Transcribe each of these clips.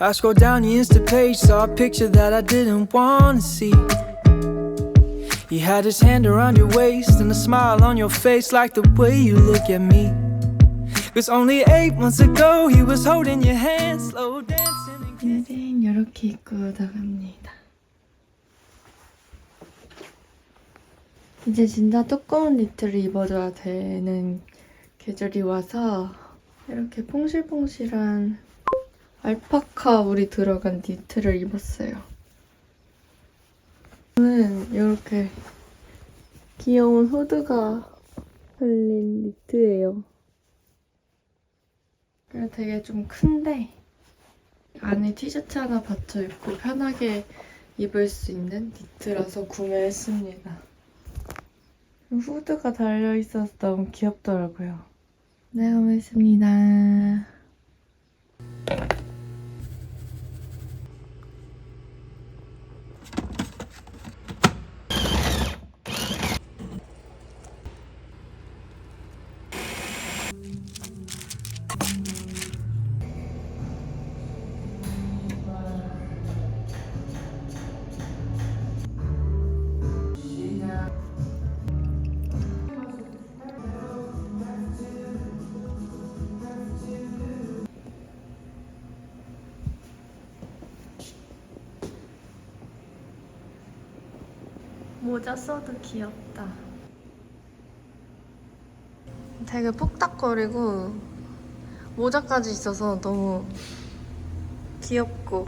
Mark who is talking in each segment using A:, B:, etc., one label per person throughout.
A: I scrolled down the Insta page, saw a picture that I didn't want to see. He had his hand around your waist and a smile on your face, like the way you look at me. Cause only eight months ago, he was holding your hand, slow dancing. and kissing.
B: 오늘은 이렇게 입고 나갑니다. 이제 진짜 두꺼운 니트를 입어줘야 되는 계절이 와서 이렇게 퐁실퐁실한 알파카 울이 들어간 니트를 입었어요. 저는 이렇게 귀여운 후드가 달린 니트예요. 그래 되게 좀 큰데 안에 티셔츠 하나 받쳐 입고 편하게 입을 수 있는 니트라서 구매했습니다. 후드가 달려있어서 너무 귀엽더라고요. 네, 고맙습니다. 모자 써도 귀엽다. 되게 푹딱거리고 모자까지 있어서 너무 귀엽고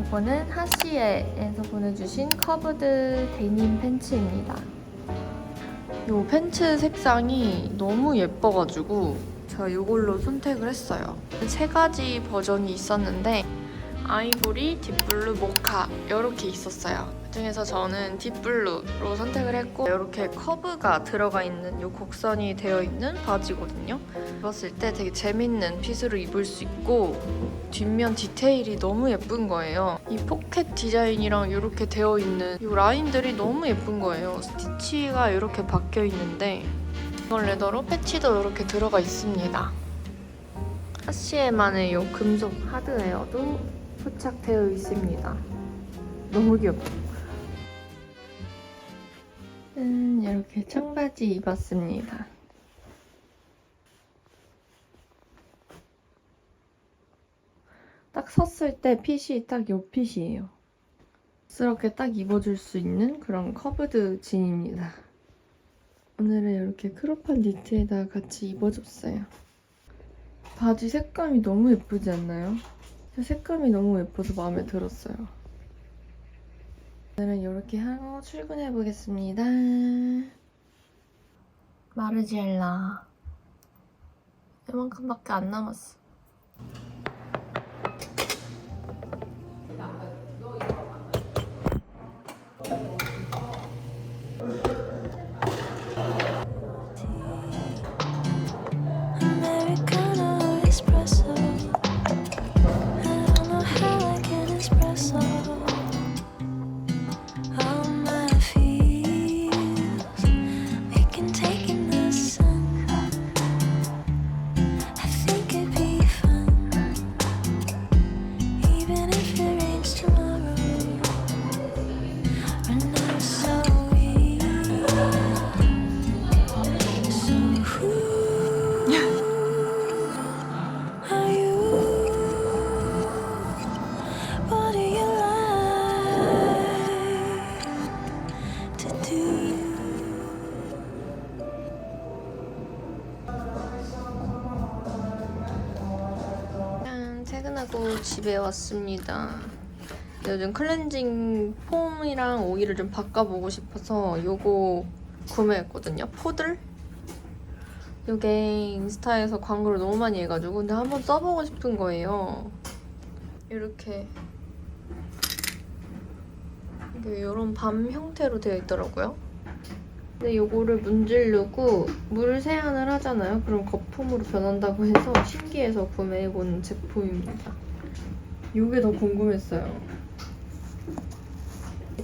B: 이거는 하시에에서 보내주신 커브드 데님 팬츠입니다. 이 팬츠 색상이 너무 예뻐가지고 제가 이걸로 선택을 했어요. 세 가지 버전이 있었는데 아이보리, 딥블루, 모카 이렇게 있었어요. 그중에서 저는 딥블루로 선택을 했고 이렇게 커브가 들어가 있는 이 곡선이 되어 있는 바지거든요. 입었을 때 되게 재밌는 핏으로 입을 수 있고 뒷면 디테일이 너무 예쁜 거예요. 이 포켓 디자인이랑 이렇게 되어 있는 이 라인들이 너무 예쁜 거예요. 스티치가 이렇게 박혀 있는데 이걸 레더로 패치도 이렇게 들어가 있습니다. 하시에만의 이 금속 하드웨어도 포착되어 있습니다. 너무 귀엽죠? 음, 이렇게 청바지 입었습니다. 딱 섰을 때 핏이 딱 요 핏이에요. 스럽게 딱 입어줄 수 있는 그런 커브드 진입니다. 오늘은 이렇게 크롭한 니트에다 같이 입어줬어요. 바지 색감이 너무 예쁘지 않나요? 색감이 너무 예뻐서 마음에 들었어요. 오늘은 이렇게 하고 출근해 보겠습니다. 마르지엘라 이만큼밖에 안 남았어. 집에 왔습니다. 요즘 클렌징 폼이랑 오일을 좀 바꿔보고 싶어서 요거 구매했거든요. 포들? 요게 인스타에서 광고를 너무 많이 해가지고 근데 한번 써보고 싶은 거예요. 이렇게 이게 이런 밤 형태로 되어 있더라고요. 근데 요거를 문지르고 물 세안을 하잖아요. 그럼 거품으로 변한다고 해서 신기해서 구매해본 제품입니다. 요게 더 궁금했어요.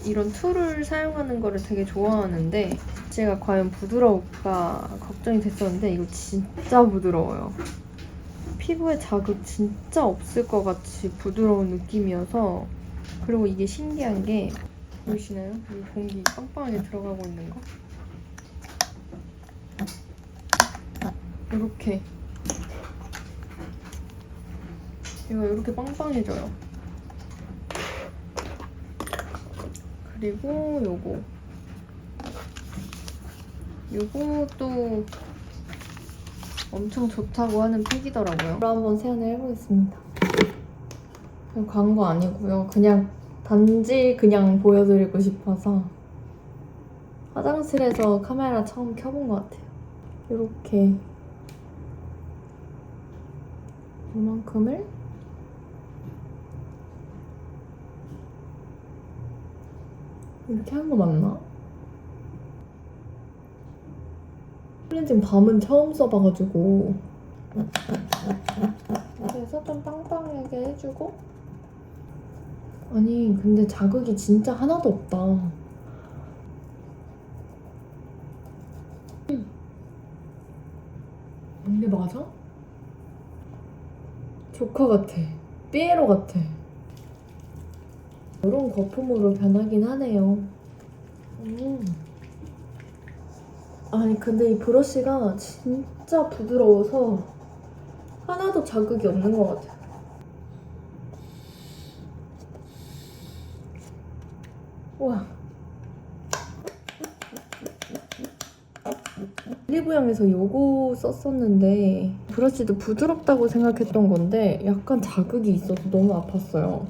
B: 이런 툴을 사용하는 거를 되게 좋아하는데 제가 과연 부드러울까 걱정이 됐었는데 이거 진짜 부드러워요. 피부에 자극 진짜 없을 것 같이 부드러운 느낌이어서 그리고 이게 신기한 게 보이시나요? 이 공기 빵빵하게 들어가고 있는 거? 이렇게 얘가 이렇게 빵빵해져요. 그리고 요거 요것도 엄청 좋다고 하는 팩이더라고요. 그럼 한번 세안을 해보겠습니다. 광고 아니고요. 그냥 단지 그냥 보여드리고 싶어서 화장실에서 카메라 처음 켜본 것 같아요. 이렇게 이만큼을 이렇게 하는 거 맞나? 클렌징 밤은 처음 써봐가지고 그래서 좀 빵빵하게 해주고 아니 근데 자극이 진짜 하나도 없다 음. 이게 맞아? 조커 같아 삐에로 같아 이런 거품으로 변하긴 하네요 음. 아니 근데 이 브러쉬가 진짜 부드러워서 하나도 자극이 없는 것 같아요. 와. 올리브영에서 요거 썼었는데 브러쉬도 부드럽다고 생각했던 건데 약간 자극이 있어서 너무 아팠어요.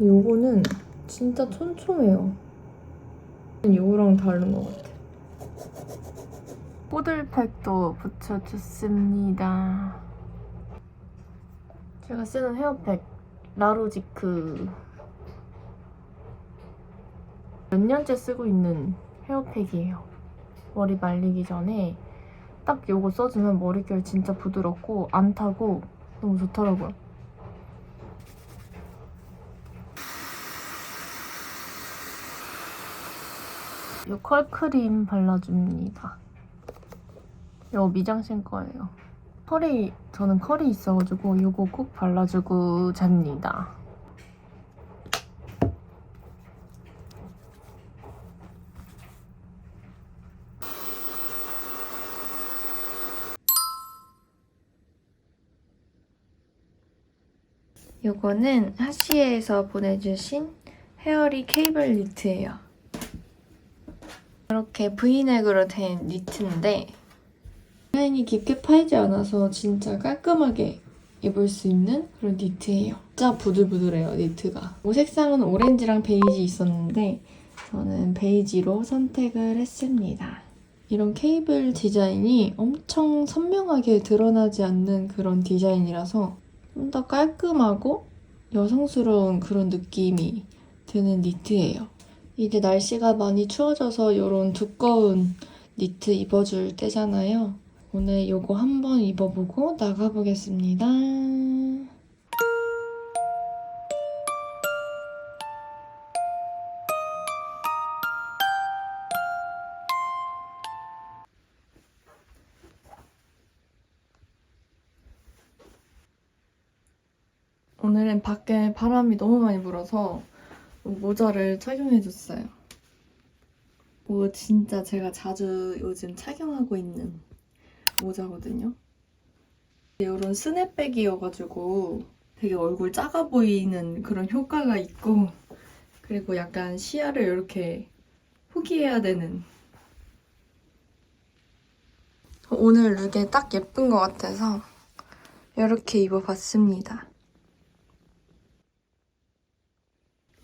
B: 요거는 진짜 촘촘해요. 요거랑 다른 것 같아. 포들팩도 붙여줬습니다. 제가 쓰는 헤어팩 라로지크 몇 년째 쓰고 있는 헤어팩이에요. 머리 말리기 전에 딱 요거 써주면 머릿결 진짜 부드럽고 안 타고 너무 좋더라고요. 요 컬크림 발라줍니다. 이거 미장센 거예요. 컬이 저는 컬이 있어가지고 이거 꼭 발라주고 잡니다. 요거는 하시에에서 보내주신 헤어리 케이블 니트예요. 이렇게 브이넥으로 된 니트인데 라인이 깊게 파이지 않아서 진짜 깔끔하게 입을 수 있는 그런 니트예요. 진짜 부들부들해요, 니트가. 뭐 색상은 오렌지랑 베이지 있었는데 저는 베이지로 선택을 했습니다. 이런 케이블 디자인이 엄청 선명하게 드러나지 않는 그런 디자인이라서 좀 더 깔끔하고 여성스러운 그런 느낌이 드는 니트예요. 이제 날씨가 많이 추워져서 이런 두꺼운 니트 입어줄 때잖아요. 오늘 요거 한번 입어보고 나가보겠습니다. 오늘은 밖에 바람이 너무 많이 불어서 모자를 착용해줬어요. 뭐 진짜 제가 자주 요즘 착용하고 있는 모자거든요. 이런 스냅백이어가지고 되게 얼굴 작아 보이는 그런 효과가 있고 그리고 약간 시야를 이렇게 포기해야 되는 오늘 룩에 딱 예쁜 것 같아서 이렇게 입어봤습니다.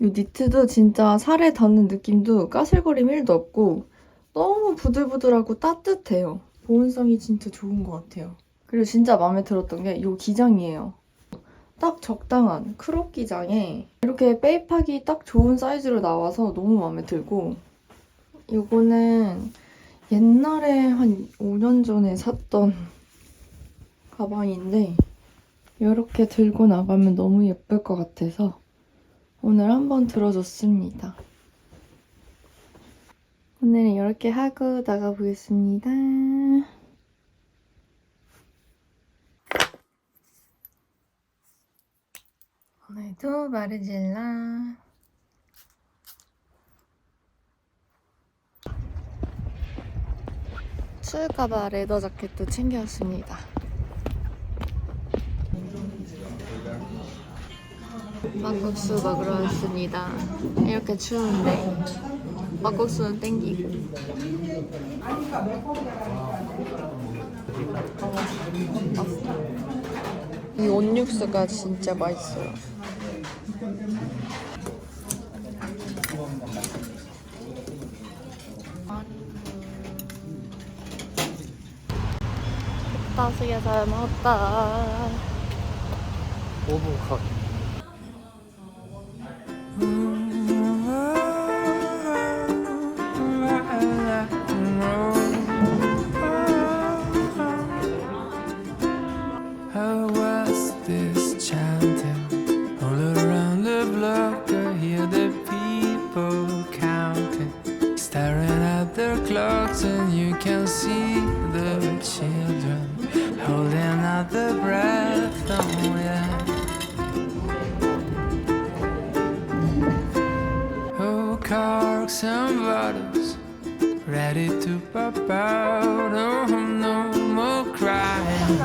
B: 이 니트도 진짜 살에 닿는 느낌도 까슬거림 1도 없고 너무 부들부들하고 따뜻해요. 보온성이 진짜 좋은 것 같아요. 그리고 진짜 마음에 들었던 게 이 기장이에요. 딱 적당한 크롭 기장에 이렇게 빼입하기 딱 좋은 사이즈로 나와서 너무 마음에 들고 이거는 옛날에 한 5년 전에 샀던 가방인데 이렇게 들고 나가면 너무 예쁠 것 같아서 오늘 한번 들어줬습니다. 오늘은 이렇게 하고 나가보겠습니다. 오늘도 마르젤라 추울까봐 레더 자켓도 챙겨왔습니다. 막국수 먹으러 왔습니다. 이렇게 추운데 막국수는 땡기고. 이 온육수가 진짜 맛있어요. 따스게 잘 먹었다.
C: 5분 컷.
A: children holding out their breath. Oh, yeah. Oh, corks and bottles ready to pop out. Oh, no more crying.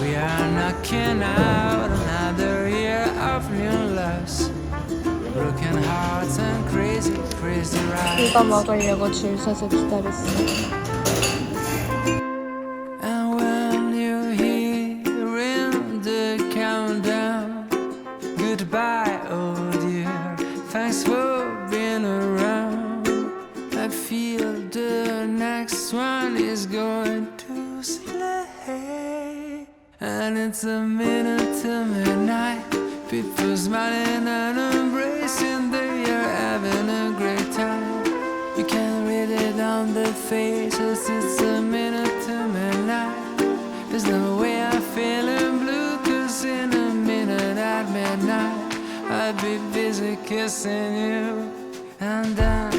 A: We are knocking out another year of new loves. Broken hearts and crazy, crazy rides.
B: 이거 먹으려고 줄 서서 기다렸어
A: Smiling and embracing, they are having a great time. You can read it on their faces, it's a minute to midnight. There's no way I'm feeling blue, cause in a minute at midnight, I'll be busy kissing you. And then